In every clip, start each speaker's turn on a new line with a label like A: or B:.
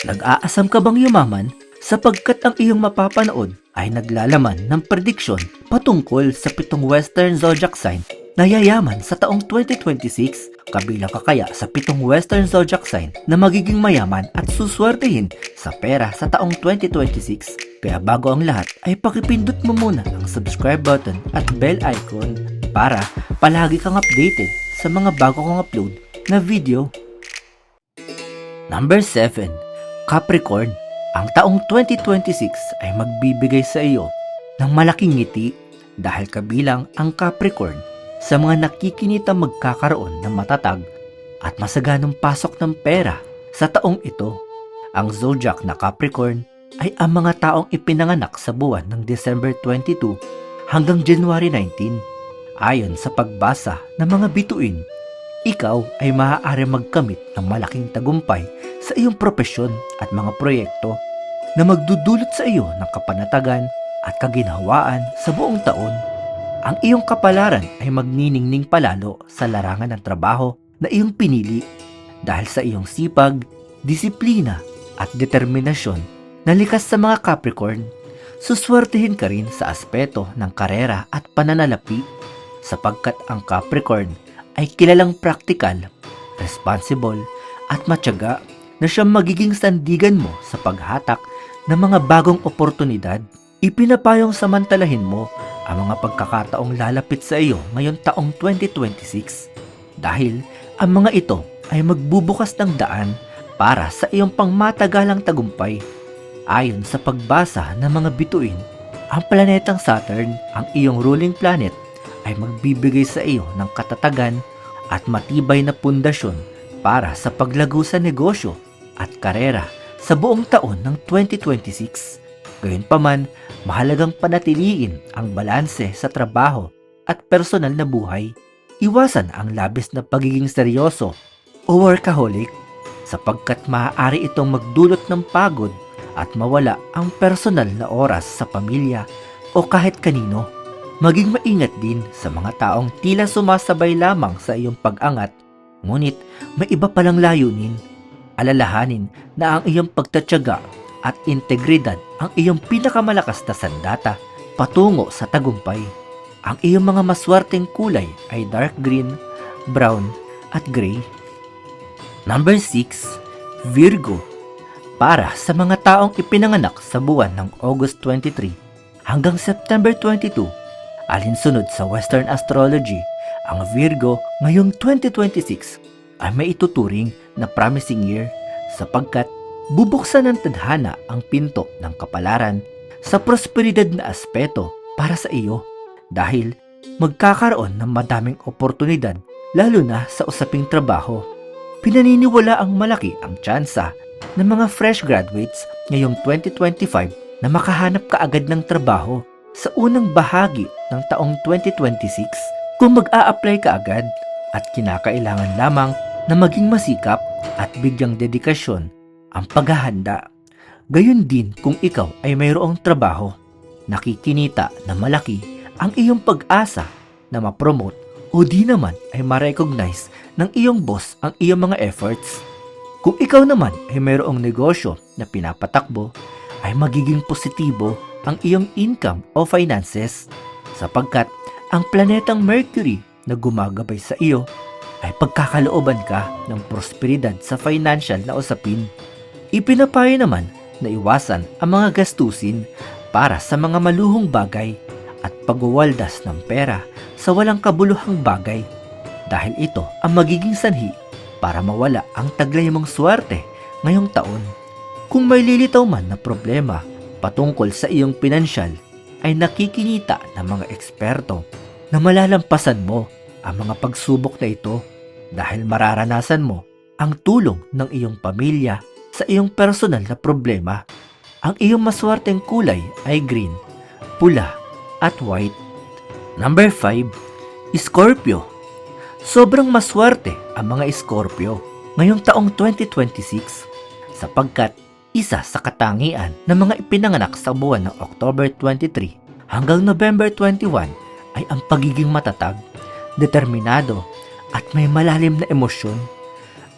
A: Nag-aasam ka bang yumaman sapagkat ang iyong mapapanood ay naglalaman ng prediksyon patungkol sa pitong Western Zodiac sign na yayaman sa taong 2026 kabilang ka kaya sa pitong Western Zodiac sign na magiging mayaman at suswertehin sa pera sa taong 2026. Kaya bago ang lahat ay pakipindot mo muna ang subscribe button at bell icon para palagi kang updated sa mga bago kong upload na video. Number 7. Capricorn. Ang taong 2026 ay magbibigay sa iyo ng malaking ngiti dahil kabilang ang Capricorn sa mga nakikinita magkakaroon ng matatag at masaganong pasok ng pera sa taong ito. Ang zodiac na Capricorn ay ang mga taong ipinanganak sa buwan ng December 22 hanggang January 19. Ayon sa pagbasa ng mga bituin, ikaw ay maaari magkamit ng malaking tagumpay sa iyong propesyon at mga proyekto na magdudulot sa iyo ng kapanatagan at kaginhawaan sa buong taon. Ang iyong kapalaran ay magniningning palalo sa larangan ng trabaho na iyong pinili dahil sa iyong sipag, disiplina at determinasyon na likas sa mga Capricorn. Suswertehin ka rin sa aspeto ng karera at pananalapi sapagkat ang Capricorn ay kilalang praktikal, responsible at matyaga na siyang magiging sandigan mo sa paghatak ng mga bagong oportunidad. Ipinapayong samantalahin mo ang mga pagkakataong lalapit sa iyo ngayong taong 2026 dahil ang mga ito ay magbubukas ng daan para sa iyong pangmatagalang tagumpay. Ayon sa pagbasa ng mga bituin, ang planetang Saturn, ang iyong ruling planet, ay magbibigay sa iyo ng katatagan at matibay na pundasyon para sa paglago sa negosyo at karera sa buong taon ng 2026. Gayunpaman, mahalagang panatiliin ang balanse sa trabaho at personal na buhay. Iwasan ang labis na pagiging seryoso o workaholic sapagkat maaari itong magdulot ng pagod at mawala ang personal na oras sa pamilya o kahit kanino. Maging maingat din sa mga taong tila sumasabay lamang sa iyong pag-angat, ngunit may iba palang layunin. Alalahanin na ang iyong pagtatyaga at integridad ang iyong pinakamalakas na sandata patungo sa tagumpay. Ang iyong mga maswerteng kulay ay dark green, brown, at gray. Number 6. Virgo Para sa mga taong ipinanganak sa buwan ng August 23 hanggang September 22, alinsunod sa Western Astrology, ang Virgo ngayong 2026 ay may ituturing na promising year sapagkat bubuksan ng tadhana ang pinto ng kapalaran sa prosperidad na aspeto para sa iyo dahil magkakaroon ng madaming oportunidad lalo na sa usaping trabaho. Pinaniniwala ang malaki ang tsansa ng mga fresh graduates ngayong 2025 na makahanap kaagad ng trabaho sa unang bahagi ng taong 2026 kung mag-a-apply ka agad at kinakailangan lamang na maging masikap at bigyang dedikasyon ang paghahanda. Gayon din kung ikaw ay mayroong trabaho, nakikinita na malaki ang iyong pag-asa na ma-promote o di naman ay ma-recognize ng iyong boss ang iyong mga efforts. Kung ikaw naman ay mayroong negosyo na pinapatakbo, ay magiging positibo ang iyong income o finances sapagkat ang planetang Mercury na gumagabay sa iyo ay pagkakalooban ka ng prosperidad sa financial na usapin. Ipinapayo naman na iwasan ang mga gastusin para sa mga maluhong bagay at pagwawaldas ng pera sa walang kabuluhang bagay dahil ito ang magiging sanhi para mawala ang taglay mong swerte ngayong taon. Kung may lilitaw man na problema patungkol sa iyong pinansyal ay nakikinita ng mga eksperto na malalampasan mo ang mga pagsubok na ito dahil mararanasan mo ang tulong ng iyong pamilya sa iyong personal na problema. Ang iyong maswerteng kulay ay green, pula at white. Number 5. Scorpio Sobrang maswerte ang mga Scorpio ngayong taong 2026 sapagkat isa sa katangian ng mga ipinanganak sa buwan ng October 23 hanggang November 21 ay ang pagiging matatag, determinado at may malalim na emosyon.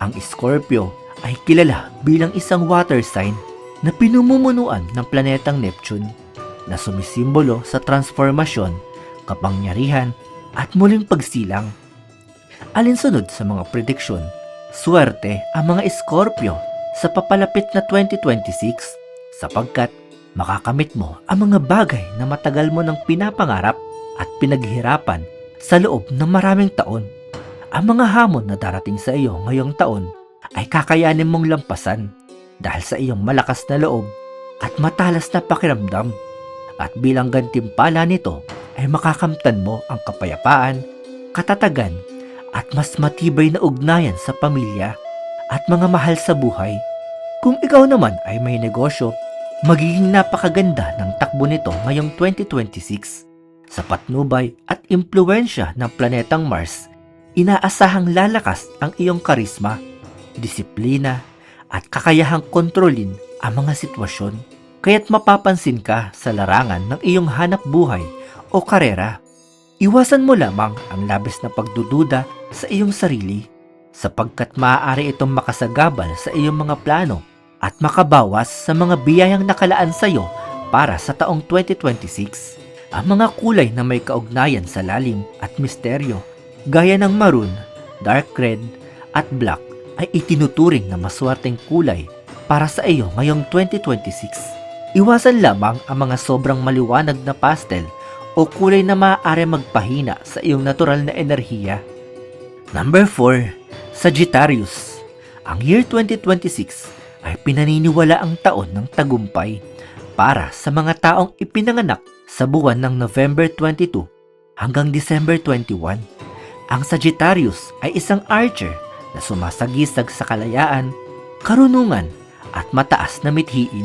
A: Ang Scorpio ay kilala bilang isang water sign na pinumumunuan ng planetang Neptune na sumisimbolo sa transformasyon, kapangyarihan at muling pagsilang. Alinsunod sa mga prediksyon, swerte ang mga Scorpio sa papalapit na 2026 sapagkat makakamit mo ang mga bagay na matagal mo nang pinapangarap at pinaghirapan sa loob ng maraming taon. Ang mga hamon na darating sa iyo ngayong taon ay kakayanin mong lampasan dahil sa iyong malakas na loob at matalas na pakiramdam. At bilang gantimpala nito ay makakamtan mo ang kapayapaan, katatagan at mas matibay na ugnayan sa pamilya at mga mahal sa buhay. Kung ikaw naman ay may negosyo, magiging napakaganda ng takbo nito ngayong 2026. Sa patnubay at impluensya ng planetang Mars, inaasahang lalakas ang iyong karisma, disiplina, at kakayahang kontrolin ang mga sitwasyon. Kaya't mapapansin ka sa larangan ng iyong hanap buhay o karera. Iwasan mo lamang ang labis na pagdududa sa iyong sarili sapagkat maaari itong makasagabal sa iyong mga plano at makabawas sa mga biyayang nakalaan sa iyo para sa taong 2026. Ang mga kulay na may kaugnayan sa lalim at misteryo gaya ng maroon, dark red at black ay itinuturing na maswerteng kulay para sa iyo ngayong 2026. Iwasan lamang ang mga sobrang maliwanag na pastel o kulay na maaari magpahina sa iyong natural na enerhiya. Number 4. Sagittarius. Ang year 2026 ay pinaniniwala ang taon ng tagumpay para sa mga taong ipinanganak sa buwan ng November 22 hanggang December 21. Ang Sagittarius ay isang archer na sumasagisag sa kalayaan, karunungan at mataas na mithiin.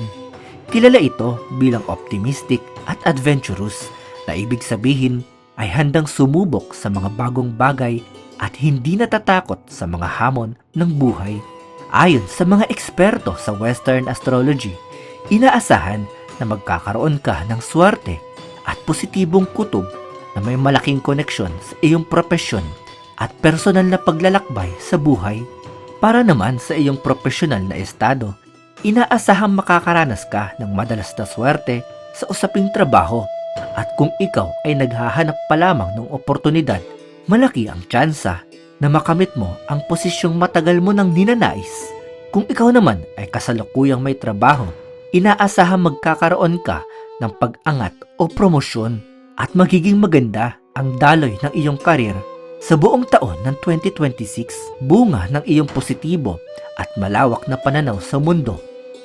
A: Kilala ito bilang optimistic at adventurous na ibig sabihin ay handang sumubok sa mga bagong bagay at hindi natatakot sa mga hamon ng buhay. Ayon sa mga eksperto sa Western astrology, inaasahan na magkakaroon ka ng swerte at positibong kutob na may malaking koneksyon sa iyong propesyon at personal na paglalakbay sa buhay. Para naman sa iyong profesional na estado, inaasahang makakaranas ka ng madalas na swerte sa usaping trabaho at kung ikaw ay naghahanap pa lamang ng oportunidad, malaki ang tsansa na makamit mo ang posisyong matagal mo nang ninanais. Kung ikaw naman ay kasalukuyang may trabaho, inaasahang magkakaroon ka ng pag-angat o promosyon at magiging maganda ang daloy ng iyong karir sa buong taon ng 2026, bunga ng iyong positibo at malawak na pananaw sa mundo.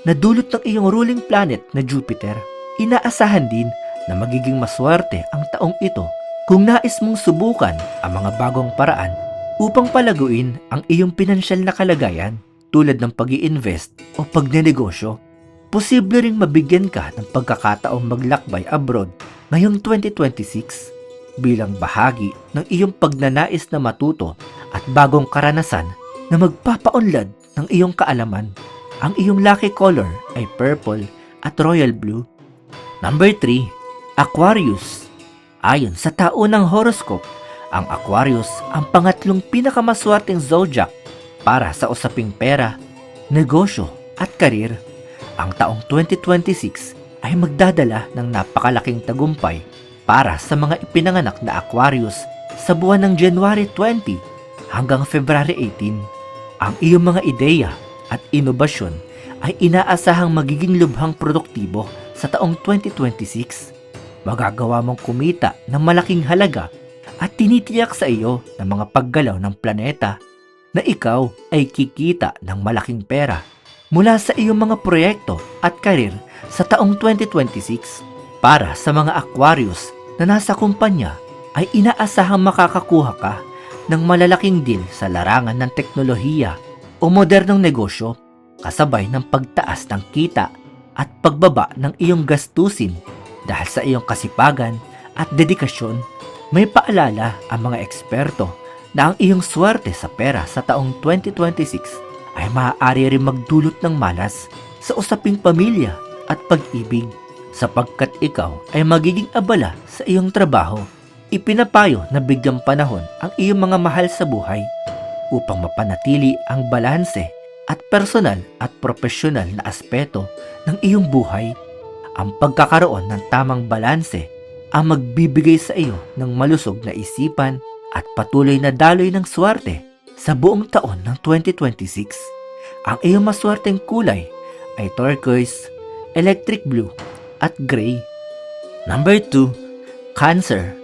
A: Na dulot ng iyong ruling planet na Jupiter, inaasahan din na magiging maswerte ang taong ito kung nais mong subukan ang mga bagong paraan upang palaguin ang iyong pinansyal na kalagayan tulad ng pag invest o pagnenegosyo. Posible ring mabigyan ka ng pagkakataong maglakbay abroad ngayong 2026 bilang bahagi ng iyong pagnanais na matuto at bagong karanasan na magpapaunlad ng iyong kaalaman. Ang iyong lucky color ay purple at royal blue. Number 3, Aquarius. Ayon sa taunang horoscope, ang Aquarius ang pangatlong pinakamaswerteng zodiac para sa usaping pera, negosyo at karir. Ang taong 2026 ay magdadala ng napakalaking tagumpay para sa mga ipinanganak na Aquarius sa buwan ng January 20 hanggang February 18. Ang iyong mga ideya at inobasyon ay inaasahang magiging lubhang produktibo sa taong 2026. Magagawa mong kumita ng malaking halaga at tinitiyak sa iyo ng mga paggalaw ng planeta na ikaw ay kikita ng malaking pera mula sa iyong mga proyekto at karir sa taong 2026. Para sa mga Aquarius na nasa kumpanya ay inaasahang makakakuha ka ng malalaking deal sa larangan ng teknolohiya o modernong negosyo kasabay ng pagtaas ng kita at pagbaba ng iyong gastusin dahil sa iyong kasipagan at dedikasyon. May paalala ang mga eksperto na ang iyong swerte sa pera sa taong 2026 ay maaari rin magdulot ng malas sa usaping pamilya at pag-ibig sapagkat ikaw ay magiging abala sa iyong trabaho. Ipinapayo na bigyang panahon ang iyong mga mahal sa buhay upang mapanatili ang balanse at personal at profesional na aspeto ng iyong buhay. Ang pagkakaroon ng tamang balanse ang magbibigay sa iyo ng malusog na isipan at patuloy na daloy ng swerte sa buong taon ng 2026. Ang iyong maswerteng kulay ay turquoise, electric blue, at gray. Number 2, Cancer.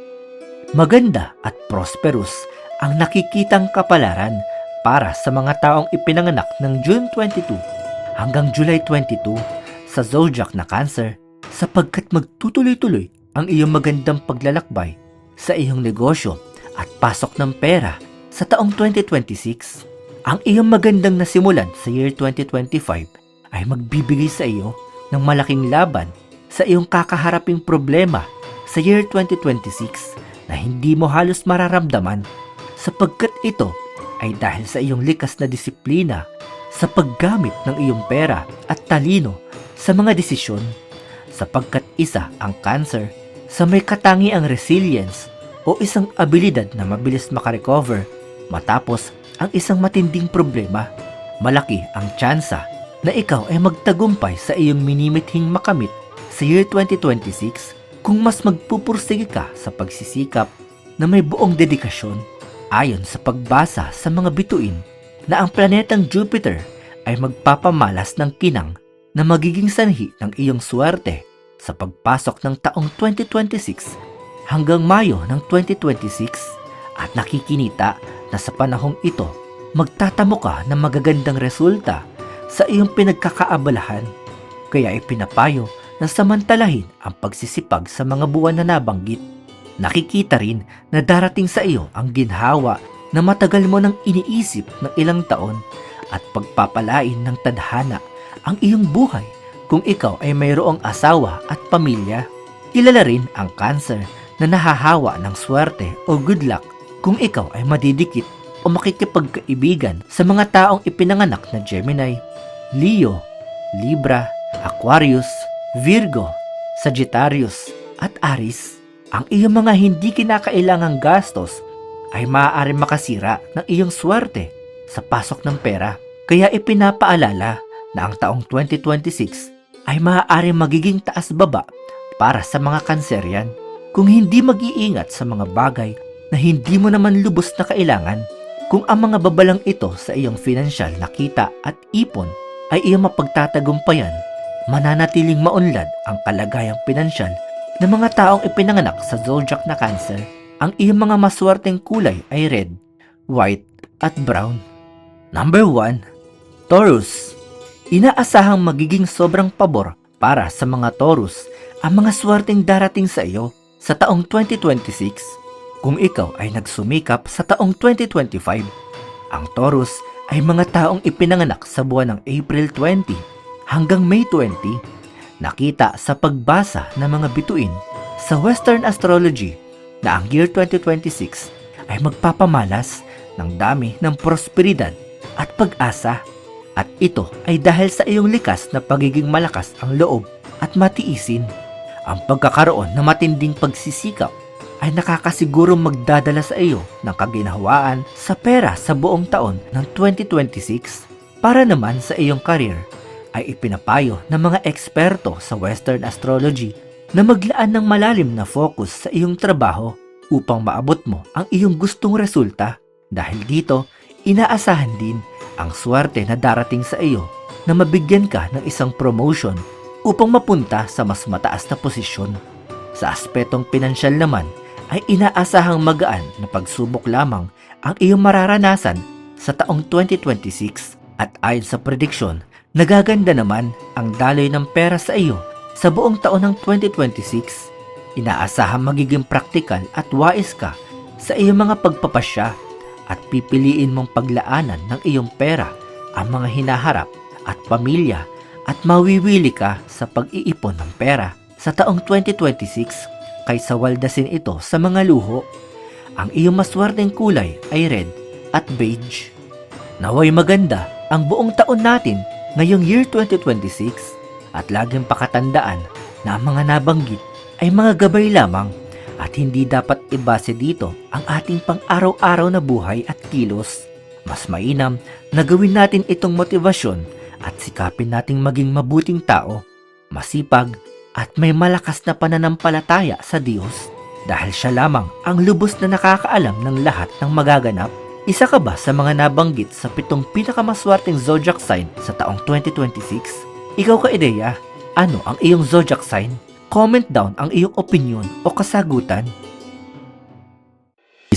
A: Maganda at prosperous ang nakikitang kapalaran para sa mga taong ipinanganak ng June 22 hanggang July 22 sa zodiac na Cancer sapagkat magtutuloy-tuloy ang iyong magandang paglalakbay sa iyong negosyo at pasok ng pera sa taong 2026. Ang iyong magandang nasimulan sa year 2025 ay magbibigay sa iyo ng malaking laban sa iyong kakaharaping problema sa year 2026 na hindi mo halos mararamdaman sapagkat ito ay dahil sa iyong likas na disiplina sa paggamit ng iyong pera at talino sa mga desisyon sapagkat isa ang cancer sa may katangiang resilience o isang abilidad na mabilis makarecover matapos ang isang matinding problema. Malaki ang tsansa na ikaw ay magtagumpay sa iyong minimithing makamit sa year 2026 kung mas magpupursige ka sa pagsisikap na may buong dedikasyon ayon sa pagbasa sa mga bituin na ang planetang Jupiter ay magpapamalas ng kinang na magiging sanhi ng iyong swerte sa pagpasok ng taong 2026 hanggang Mayo ng 2026 at nakikinita na sa panahong ito magtatamo ka ng magagandang resulta sa iyong pinagkakaabalahan kaya ipinapayo na samantalahin ang pagsisipag sa mga buwan na nabanggit. Nakikita rin na darating sa iyo ang ginhawa na matagal mo nang iniisip ng ilang taon at pagpapalain ng tadhana ang iyong buhay kung ikaw ay mayroong asawa at pamilya. Kilala rin ang cancer na nahahawa ng swerte o good luck kung ikaw ay madidikit o makikipagkaibigan sa mga taong ipinanganak na Gemini, Leo, Libra, Aquarius, Virgo, Sagittarius, at Aries. Ang iyong mga hindi kinakailangang gastos ay maaari makasira ng iyong swerte sa pasok ng pera. Kaya ipinapaalala na ang taong 2026 ay maaari magiging taas-baba para sa mga kanseryan kung hindi mag-iingat sa mga bagay na hindi mo naman lubos na kailangan. Kung ang mga babalang ito sa iyong financial na kita at ipon ay iyong mapagtatagumpayan, mananatiling maunlad ang kalagayang pinansyal ng mga taong ipinanganak sa zodiac na cancer. Ang iyong mga maswerteng kulay ay red, white, at brown. Number 1. Taurus. Inaasahang magiging sobrang pabor para sa mga Taurus ang mga swerteng darating sa iyo sa taong 2026 kung ikaw ay nagsumikap sa taong 2025. Ang Taurus ay mga taong ipinanganak sa buwan ng April 20 hanggang May 20. Nakita sa pagbasa ng mga bituin sa Western Astrology na ang year 2026 ay magpapamalas ng dami ng prosperidad at pag-asa. At ito ay dahil sa iyong likas na pagiging malakas ang loob at matiisin. Ang pagkakaroon ng matinding pagsisikap ay nakakasiguro magdadala sa iyo ng kaginhawaan sa pera sa buong taon ng 2026. Para naman sa iyong career, ay ipinapayo ng mga eksperto sa Western Astrology na maglaan ng malalim na focus sa iyong trabaho upang maabot mo ang iyong gustong resulta. Dahil dito, inaasahan din ang swerte na darating sa iyo na mabigyan ka ng isang promotion upang mapunta sa mas mataas na posisyon. Sa aspetong pinansyal naman, ay inaasahang magaan na pagsubok lamang ang iyong mararanasan sa taong 2026 at ayon sa prediksyon, nagaganda naman ang daloy ng pera sa iyo sa buong taon ng 2026. Inaasahang magiging praktikal at wais ka sa iyong mga pagpapasya at pipiliin mong paglaanan ng iyong pera ang mga hinaharap at pamilya at mawiwili ka sa pag-iipon ng pera sa taong 2026 kaysa waldasin ito sa mga luho. Ang iyong maswerteng kulay ay red at beige. Naway maganda ang buong taon natin ngayong year 2026 at laging pakatandaan na ang mga nabanggit ay mga gabay lamang at hindi dapat ibase dito ang ating pang-araw-araw na buhay at kilos. mas mainam na gawin natin itong motivasyon at sikapin nating maging mabuting tao, masipag at may malakas na pananampalataya sa Diyos dahil siya lamang ang lubos na nakakaalam ng lahat ng magaganap. Isa ka ba sa mga nabanggit sa pitong pinakamaswerteng zodiac sign sa taong 2026? Ikaw ka ideya, ano ang iyong zodiac sign? Comment down ang iyong opinion o kasagutan.